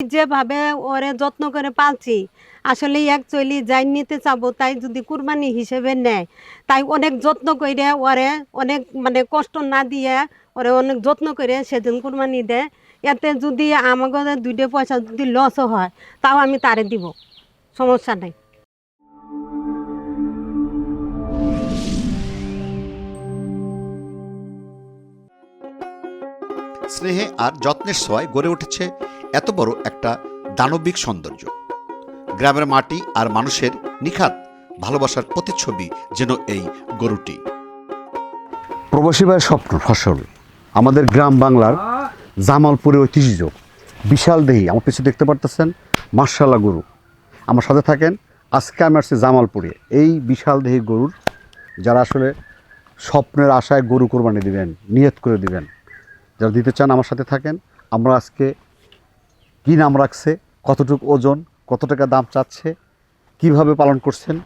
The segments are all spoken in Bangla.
যেভাবে ওরে যত্ন করে পালছি আসলে অ্যাকচুয়ালি যাই নিতে চাবো তাই যদি কুরবানি হিসেবে নেয়, তাই অনেক যত্ন করে ওরে অনেক মানে কষ্ট না দিয়ে ওরে অনেক যত্ন করে সেদিন কুরবানি দেয়, এতে যদি আমাকে দুইটা পয়সা যদি লসও হয়, তাও আমি তারে দিব, সমস্যা নেই। স্নেহে আর যত্নের ছোঁয়ায় গড়ে উঠেছে এত বড় একটা দানবিক সৌন্দর্য। গ্রামের মাটি আর মানুষের নিখাত ভালোবাসার প্রতিচ্ছবি যেন এই গরুটি। প্রবাসী ভাইয়ের স্বপ্ন, ফসল। আমাদের গ্রাম বাংলার জামালপুরের ঐতিহ্য। বিশাল দেহি, আমার পিছনে দেখতে পারতেছেন মার্শাল্লাহ গরু। আমার সাথে থাকেন আজকে আমি আসছি জামালপুরে। এই বিশাল দেহি গরুর যারা আসলে স্বপ্নের আশায় গরু কোরবানি দিবেন, নিয়ত করে দিবেন, যারা দিতে চান আমার সাথে থাকেন, আমরা আজকে কী নাম রাখছে কতটুকু ওজন কত টাকা দাম চাচ্ছে কীভাবে পালন করছেন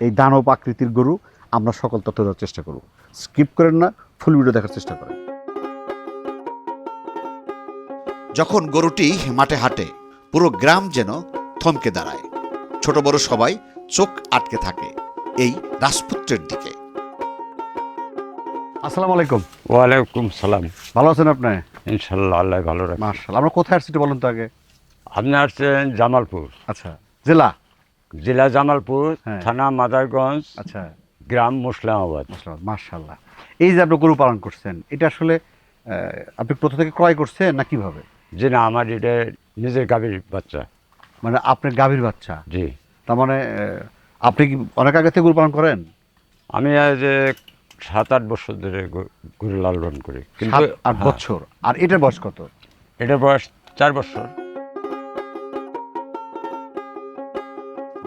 এই দানব আকৃতির গরু আমরা সকল তথ্য দেওয়ার চেষ্টা করব। স্কিপ করেন না ফুল ভিডিও দেখার চেষ্টা করেন। যখন গরুটি মাঠে হাঁটে পুরো গ্রাম যেন থমকে দাঁড়ায়। ছোট বড় সবাই চোখ আটকে থাকে এই রাজপুত্রের দিকে। আসসালামু আলাইকুম। ওয়ালাইকুম সালাম। ভালো আছেন আপনি? ইনশাল্লাহ আল্লাহ ভালো রাখে মার্শাল আমরা কোথায় আসছি বলুন তো আগে। আপনি আসছেন জামালপুর। আচ্ছা জেলা? জেলা জামালপুর হ্যাঁ। থানা মাদারগঞ্জ আচ্ছা। গ্রাম মুসলামাবাদ। মার্শাল্লাহ এই যে আপনি গরু পালন করছেন এটা আসলে আপনি প্রথম থেকে ক্রয় করছেন না কীভাবে? যে না আমার এটা নিজের গাভীর বাচ্চা। মানে আপনার গাভীর বাচ্চা? জি। তার মানে আপনি কি অনেক আগে থেকে গরু পালন করেন? আমি আজ সাত আট বছর ধরে গরু- লালন করি। কিন্তু আট হ্যাঁ, বছর। আর এটার বয়স কত? এটার বয়স চার বছর।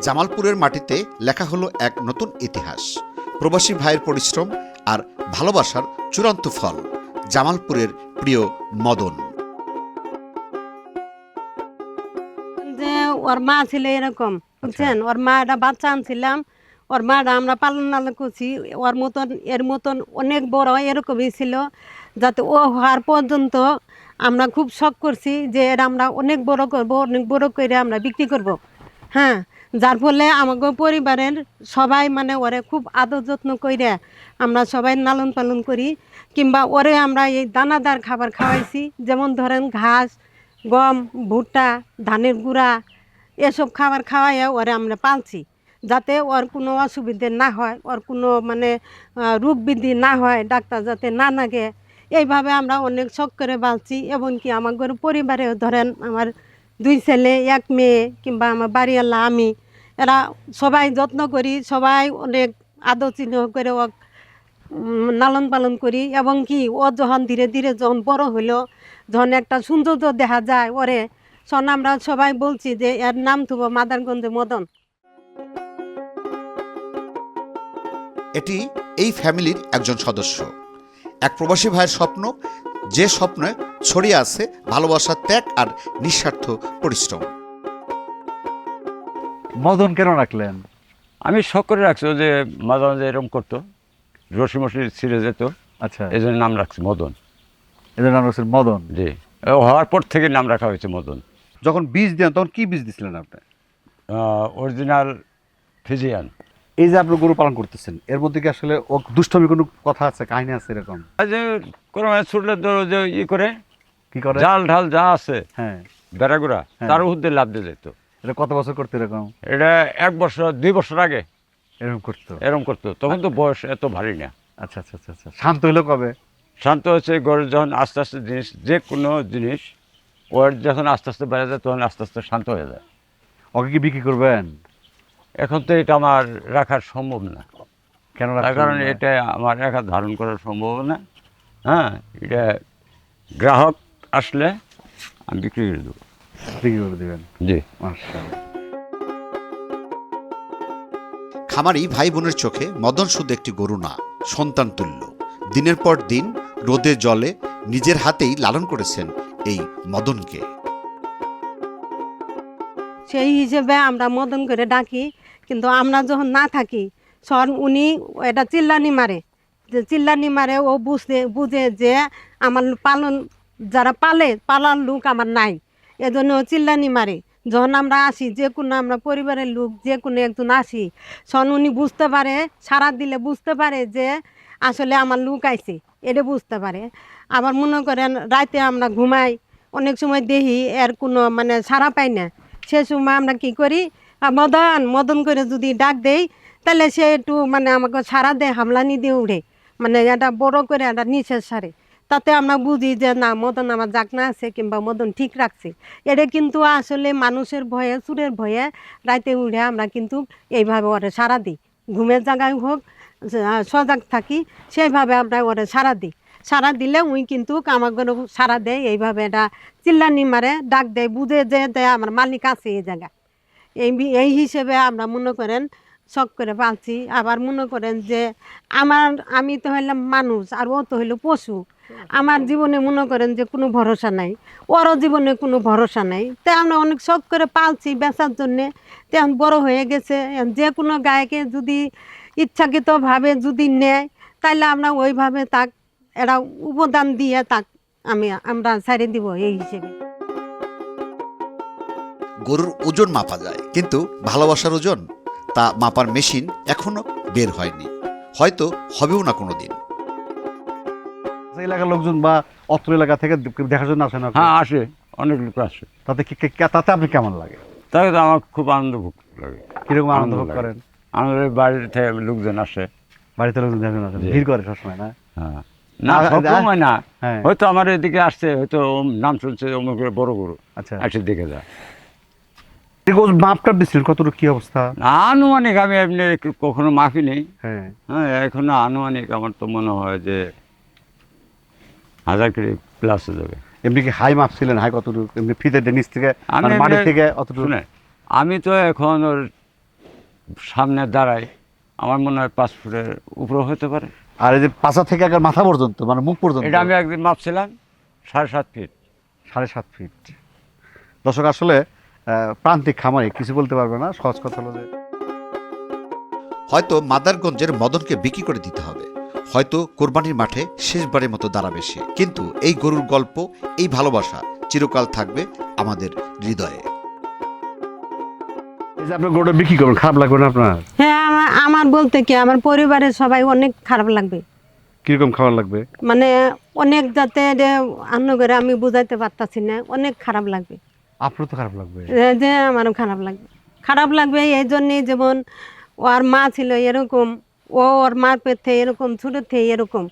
জামালপুরের মাটিতে লেখা হলো এক নতুন ইতিহাস প্রবাসী ভাইয়ের পরিশ্রম আর ভালোবাসার চূড়ান্ত ফল জামালপুরের প্রিয় মদন। যে ওর মা ছিল এরকম বুঝছেন? ওর মা একটা বাচ্চা আনছিলাম ওর মাটা আমরা পালন নালন করছি ওর মতন এর মতন অনেক বড় এরকমই ছিল যাতে ও হওয়ার পর্যন্ত আমরা খুব শখ করছি যে এর আমরা অনেক বড় করব অনেক বড় করে আমরা বিক্রি করব। হ্যাঁ যার ফলে আমাকে পরিবারের সবাই মানে ওরে খুব আদর যত্ন করে আমরা সবাই লালন পালন করি, কিংবা ওরে আমরা এই দানাদার খাবার খাওয়াইছি, যেমন ধরেন ঘাস, গম, ভুট্টা, ধানের গুঁড়া, এসব খাবার খাওয়াইয়া ওরে আমরা পালছি, যাতে ওর কোনো অসুবিধে না হয়, ওর কোনো মানে রোগ বৃদ্ধি না হয়, ডাক্তার যাতে না লাগে এইভাবে আমরা অনেক শখ করে এবং কি আমার পরিবারেও ধরেন আমার দুই ছেলে, এক মেয়ে কিংবা আমার বাড়িওয়ালা আমি। এরা সবাই যত্ন করি, সবাই অনেক আদর চিহ্ন করে ও লালন পালন করি। এবং কি, ও যখন ধীরে ধীরে যখন বড় হইল যখন একটা সৌন্দর্য দেখা যায় ওরে, তখন আমরা সবাই বলছি যে এর নাম থুব মাদারগঞ্জে মদন। এটি এই ফ্যামিলির একজন সদস্য। এক প্রবাসী ভাইয়ের স্বপ্ন যে স্বপ্নে ছড়িয়ে আছে ভালোবাসার ত্যাগ আর নিঃস্বার্থ পরিশ্রম। মদন কেন রাখলেন? আমি শখ করে রাখছি ও যে মাঝে মাঝে এরকম করতো রশি মশি ছিঁড়ে যেত। আচ্ছা। এই জন্য নাম রাখছি মদন। এদের নাম রাখছেন মদন? জি। ও হওয়ার পর থেকে নাম রাখা হয়েছে মদন। যখন বীজ দেন তখন কি বীজ দিছিলেন আপনি? অরিজিনাল ফিজিয়ান। এই যে আপনি গরু পালন করতেছেন এর মধ্যে কি আসলে ও দুষ্টমি কোনো কথা আছে কাহিনী আছে এরকম? কোনো ছুটলে যে ই করে কি করে? জাল ঢাল যা আছে হ্যাঁ। বেড়াগুড়া হ্যাঁ। তার উদ্দে লাভ দিয়ে যেত এটা কত বছর করতে এরকম? এটা এক বছর দুই বছর আগে। এরকম করতো? এরকম করতো। তখন তো বয়স এত ভারী না। আচ্ছা আচ্ছা আচ্ছা আচ্ছা। শান্ত হইল কবে? শান্ত হচ্ছে গরু যখন আস্তে আস্তে জিনিস যে কোনো জিনিস ওর যখন আস্তে আস্তে বেড়ে যায় তখন আস্তে আস্তে শান্ত হয়ে যায়। ওকে কি বিক্রি করবেন? এখন তো এটা আমার রাখার সম্ভব না। কেন তার কারণে এটা আমার একা ধারণ করা সম্ভব না। হ্যাঁ এটা গ্রাহক আসলে আমি বিক্রি করে দেবো। বিক্রি করে দিবেন? জি। মাশাআল্লাহ। খামারি ভাই বোনের চোখে মদন শুধু একটি গরু না সন্তান তুল্য। দিনের পর দিন রোদে জলে নিজের হাতেই লালন করেছেন এই মদনকে। সেই হিসেবে আমরা মদন করে ডাকি কিন্তু আমরা যখন না থাকি সন উনি এটা চিল্লানি মারে। চিল্লানি মারে, ও বুঝতে বুঝে যে আমার পালন, যারা পালে, পালার লোক আমার নাই। এজন্য ও চিল্লানি মারে। যখন আমরা আসি, যে কোনো আমরা পরিবারের লোক, যে কোনো একজন আসি, সন উনি বুঝতে পারে সারা দিলে বুঝতে পারে যে আসলে আমার লোক আইছে। এটা বুঝতে পারে। আবার মনে করেন, রাতে আমরা ঘুমাই, অনেক সময় দেখি এর কোনো মানে সারা পাই না। সে সময় আমরা কি করি মদন মদন করে যদি ডাক দেই, তাহলে সে একটু মানে আমাকে সারা দেয় হামলানি দিয়ে উঠে। মানে এটা বড় করে একটা নিচের সারে। তাতে আমরা বুঝি যে না, মদন আমার জাগনা আছে কিংবা মদন ঠিক রাখছে। এটা কিন্তু আসলে মানুষের ভয়ে, চুরের ভয়ে রাতে উঠে আমরা কিন্তু এইভাবে ওরে সারা দিই। ঘুমের জায়গায় হোক সজাগ থাকি, সেইভাবে আমরা ওরে সারা দিই। সারা দিলে উই কিন্তু আমাকে সারা দেয়, এইভাবে এটা চিল্লানি মারে, ডাক দেয়, বুঝে যে দেয় আমার মালিক আছে এই জায়গায়। এই এই হিসেবে আমরা মনে করেন শখ করে পালছি আবার মনে করেন যে আমার, আমি তো হইলাম মানুষ, আর ও তো হইল পশু। আমার জীবনে মনে করেন যে কোনো ভরসা নাই। ওরও জীবনে কোনো ভরসা নাই। তাই আমরা অনেক শখ করে পালছি বেচার জন্যে। তেমন বড় হয়ে গেছে। যে কোনো গায়কে যদি ইচ্ছাকৃতভাবে যদি নেয় তাহলে আমরা ওইভাবে তাক, এরা উপদান দিয়ে তাক আমি, আমরা ছাড়ে দিব এই হিসেবে। গরুর ওজন মাপা যায়, কিন্তু ভালোবাসার ওজন তা মাপার মেশিন এখনও বের হয়নি। হয়তো হবেও না কোনো দিন এলাকার লোকজন বা অত্র এলাকা থেকে দেখার জন্য আসেন আপনি? হ্যাঁ আসে। অনেক লোক আসে। তাতে কি- তাতে আপনি কেমন লাগে? তাকে তো আমার খুব আনন্দ ভোগ লাগে। কীরকম আনন্দ ভোগ করেন? আমাদের বাড়ির থেকে লোকজন আসে। বাড়িতে লোকজন দেখেন আসেন। জি। ভিড় করে সবসময় না? হ্যাঁ। না আর- সময় না। হ্যাঁ। হয়তো আমার এদিকে আসছে হয়তো ওম নাম শুনছে অমুক করে বড় গরু। আচ্ছা। আসে দেখে যায়। এরকম মাপটা দিচ্ছিলেন কতটুকু কি অবস্থা? আনুমানিক আমি এমনি কখনো নেই। হ্যাঁ। হ্যাঁ এখনও আনুমানিক আমার তো মনে হয় যে হাজার কেজি প্লাস হয়ে যাবে। এমনি কি হাই মাপছিলেন হাই কতটুকু? এমনি ফিতে নিচ থেকে? মানে মাটি থেকে অতটুকু? আমি তো এখন ওর সামনে দাঁড়াই আমার মনে হয় পাঁচ ফুটের উপরে হতে পারে। আর এই যে পাশা থেকে একবার মাথা পর্যন্ত মানে মুখ পর্যন্ত? এটা আমি একদিন মাপছিলাম সাড়ে সাত ফিট সাড়ে সাত ফিট দর্শক আসলে প্রান্তিক খামারে কিছু বলতে পারবে না সহজ কথা হলো যে। হয়তো মাদারগঞ্জের মদনকে বিক্রি করে দিতে হবে। হয়তো কোরবানির মাঠে শেষবারের মতো দাঁড়াবে সে। কিন্তু এই গরুর গল্প এই ভালোবাসা চিরকাল থাকবে আমাদের হৃদয়ে। এই যে আপনার গরুটা বিক্রি করবেন খারাপ লাগবে না আপনার? হ্যাঁ আমার আমার বলতে কি আমার পরিবারের সবাই অনেক খারাপ লাগবে। কীরকম খাবার লাগবে? মানে অনেক যাতে অন্য করে আমি বুঝাইতে পারতাছি না অনেক খারাপ লাগবে। আপনার তো খারাপ লাগবে? যে- আমারও খারাপ লাগবে। খারাপ লাগবে এই জন্যে যেমন ওর মা ছিল এরকম ও ওর মার থেকে এরকম থেকে এরকম।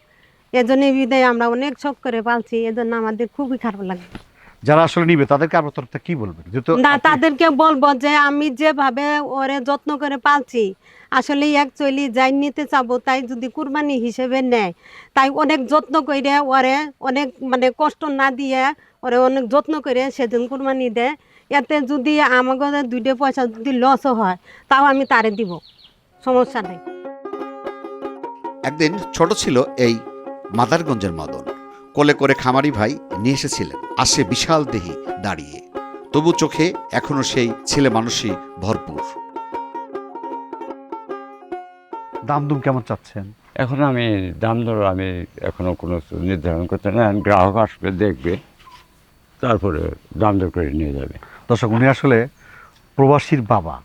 এজন্য বিদায় আমরা অনেক শখ করে পালছি এজন্য আমাদের খুবই খারাপ যারা আসলে নিবে তাদেরকে আপনার কি বলবেন না তাদেরকে বলব যে আমি যেভাবে ওরে যত্ন করে পালছি আসলে অ্যাকচুয়ালি যাই নিতে চাবো তাই যদি কুরবানি হিসেবে নেয় তাই অনেক যত্ন করে ওরে অনেক মানে কষ্ট না দিয়ে ওরে অনেক যত্ন করে সেদিন কুরবানি দেয়। এতে যদি আমাকে দুইটা পয়সা যদি লসও হয় তাও আমি তারে দিব। সমস্যা নেই। একদিন ছোট ছিল এই মাদারগঞ্জের মদন। কোলে করে খামারি ভাই নিয়ে এসেছিলেন আসে বিশাল দেহি দাঁড়িয়ে। তবু চোখে এখনও সেই ছেলে মানুষই ভরপুর। দাম দুম কেমন চাচ্ছেন? এখন আমি দাম দর আমি এখনও কোনো নির্ধারণ করতে না গ্রাহক আসবে দেখবে। তারপরে দাম দর করে নিয়ে যাবে। দর্শক, উনি আসলে প্রবাসীর বাবা।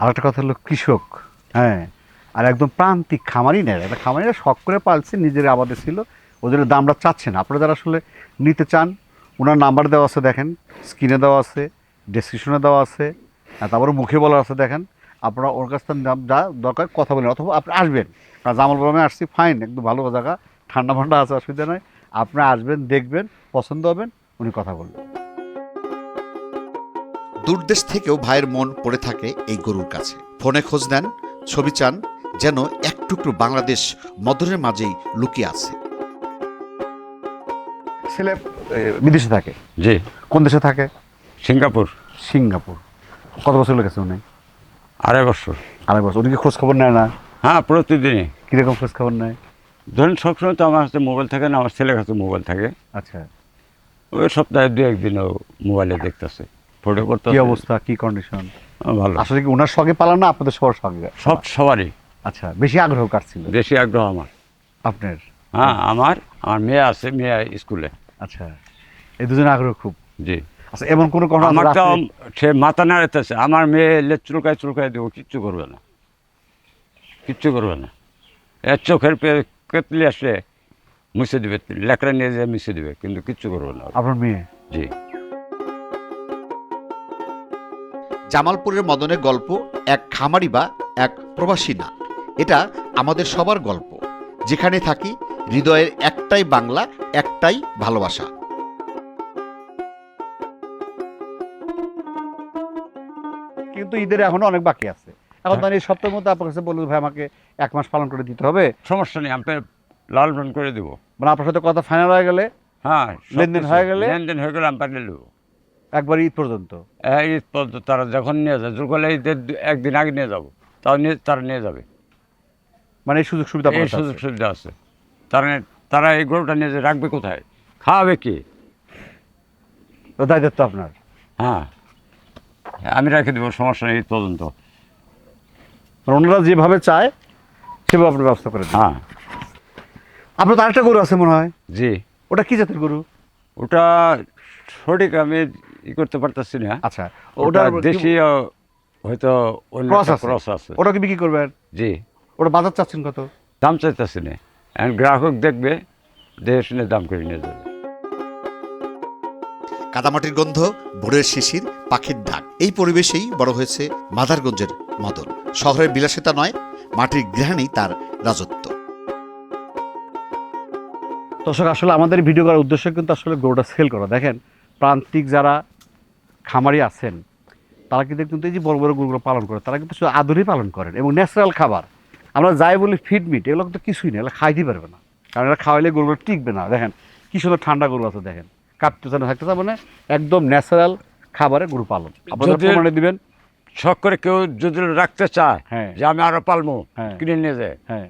আর একটা কথা হলো কৃষক হ্যাঁ? আর একদম প্রান্তিক খামারি নেয়। একটা খামারিরা শখ করে পালছে, নিজের আবাদে ছিল, ওদের দামটা চাচ্ছে না। আপনারা যারা আসলে নিতে চান ওনার নাম্বার দেওয়া আছে, দেখেন। স্ক্রিনে দেওয়া আছে ডেসক্রিপশনে দেওয়া আছে তারপরে মুখে বলা আছে, দেখেন। আপনারা ওর কাছ থেকে যা দরকার কথা বলেন, অথবা আপনি আসবেন। আর জামাল বলমে আসছি ফাইন একদম ভালো জায়গা। ঠান্ডা ফান্ডা আছে, অসুবিধা নয় আপনি আসবেন, দেখবেন, পছন্দ হবেন উনি কথা বলবেন দূরদেশ থেকেও ভাইয়ের মন পড়ে থাকে এই গরুর কাছে। ফোনে খোঁজ নেন ছবি চান যেন এক টুকরো বাংলাদেশ মদনের মাঝেই লুকিয়ে আছে। ছেলে বিদেশে থাকে? জি। কোন দেশে থাকে? সিঙ্গাপুর। সিঙ্গাপুর। কত বছর লেগেছে উনি? আড়াই বছর। আড়াই বছর। উনি কি খোঁজ খবর নেয় না? হ্যাঁ প্রতিদিনই। কীরকম খোঁজ খবর নেয়? ধরুন সবসময় তো আমার হাতে মোবাইল থাকে না আমার ছেলের কাছে মোবাইল থাকে। আচ্ছা। ওই সপ্তাহে দু একদিনও মোবাইলে দেখতেছে। ফটো করতে কি অবস্থা? কি কন্ডিশন ভালো। আসলে কি ওনার সঙ্গে পালান না? আপনাদের সবার সঙ্গে? সব সবারই। আচ্ছা বেশি আগ্রহ কার ছিল? বেশি আগ্রহ আমার। আপনার? হ্যাঁ আমার আমার মেয়ে আছে মেয়ে স্কুলে। আচ্ছা এই দুজনে আগ্রহ খুব। জি। আচ্ছা এমন কোনো ঘটনা আমার তো সে মাথা নাড়াইতেছে। আমার মেয়ে এলে চুলকায় চুলকায় দেবো কিচ্ছু করবে না। কিচ্ছু করবে না। এর চোখের পে- কেতলি আসলে মুছে দেবে লেকড়া নিয়ে যেয়ে মুছে দেবে কিন্তু কিচ্ছু করবে না। আপনার মেয়ে? জি। জামালপুরের মদনের গল্প এক খামারি বা এক প্রবাসী না। এটা আমাদের সবার গল্প। যেখানে থাকি হৃদয়ের একটাই বাংলা একটাই ভালোবাসা। কিন্তু ঈদের এখনও অনেক বাকি আছে। এখন তার এই সপ্তাহের মধ্যে আপনার কাছে বলল ভাই আমাকে এক মাস পালন করে দিতে হবে। সমস্যা নেই আমি লাল পান করে দেবো। মানে আপনার সাথে কথা ফাইনাল হয়ে গেলে হ্যাঁ লেনদেন হয়ে গেলে? লেনদেন হয়ে গেলে আমি পাঠিয়ে দেবো। একবার ঈদ পর্যন্ত? এই ঈদ পর্যন্ত তারা যখন নিয়ে যায় দুর্গলে ঈদের একদিন আগে নিয়ে যাব তাও নিয়ে তারা নিয়ে যাবে। মানে এই সুযোগ সুবিধা এই সুযোগ সুবিধা আছে। তারা তারা এই গরুটা নিয়ে রাখবে কোথায়? খাওয়াবে কি? দায়িত্ব আপনার। হ্যাঁ। আমি রেখে দেবো সমস্যা নেই ঈদ পর্যন্ত। মানে ওনারা যেভাবে চায় সেভাবে আপনার ব্যবস্থা করে হ্যাঁ। আপনার তো আরেকটা গরু আছে মনে হয়। জি। ওটা কি জাতের গরু? ওটা সঠিক আমি ই করতে পারতেছি না। আচ্ছা ওটা দেশীয় হয়তো ক্রস আছে। ওটা কি বিক্রি করবেন? জি। ওটা বাজার চাচ্ছেন কত? দাম চাইতেছি না। এখন গ্রাহক দেখবে দেখে শুনে দাম করে নিয়ে যাবে। কাদামাটির গন্ধ ভোরের শিশির পাখির ডাক এই পরিবেশেই বড় হয়েছে মাদারগঞ্জের মদন। শহরের বিলাসিতা নয় মাটির গৃহাণেই তার রাজত্ব। দর্শক আসলে আমাদের ভিডিও করার উদ্দেশ্য কিন্তু আসলে গরুটা সেল করা। দেখেন প্রান্তিক যারা খামারি আছেন তারা কিন্তু কিন্তু এই যে বড় বড় গরুগুলো পালন করে তারা কিন্তু শুধু আদরই পালন করেন এবং ন্যাচারাল খাবার। আমরা যাই বলি ফিড মিট এগুলো কিন্তু কিছুই না এগুলো খাইতে পারবে না। কারণ এটা খাওয়াইলে গরুগুলো টিকবে না। দেখেন কি সুন্দর ঠান্ডা গরু আছে দেখেন। কাঁপতে চান থাকতে চান মানে একদম ন্যাচারাল খাবারে গরু পালন। আপনাদের প্রমাণে দিবেন। শখ করে কেউ যদি রাখতে চায় হ্যাঁ। যে আমি আরও পালবো হ্যাঁ। কিনে নিয়ে যায় হ্যাঁ।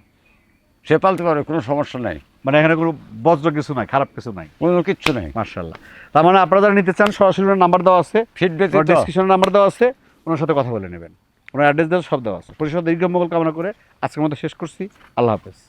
সে পালতে পারে কোনো সমস্যা নাই। মানে এখানে কোনো বজ্র কিছু নাই খারাপ কিছু নাই। কোনো কিছু নাই। মার্শাল্লাহ তার মানে আপনারা যারা নিতে চান সরাসরি নাম্বার দেওয়া আছে। ফিডব্যাক ডিসক্রিপশনের নাম্বার দেওয়া আছে। ওনার সাথে কথা বলে নেবেন। ওনার অ্যাড্রেস দেওয়া সব দেওয়া আছে। পরিষদ দীর্ঘ মঙ্গল কামনা করে আজকের মতো শেষ করছি। আল্লাহ হাফেজ।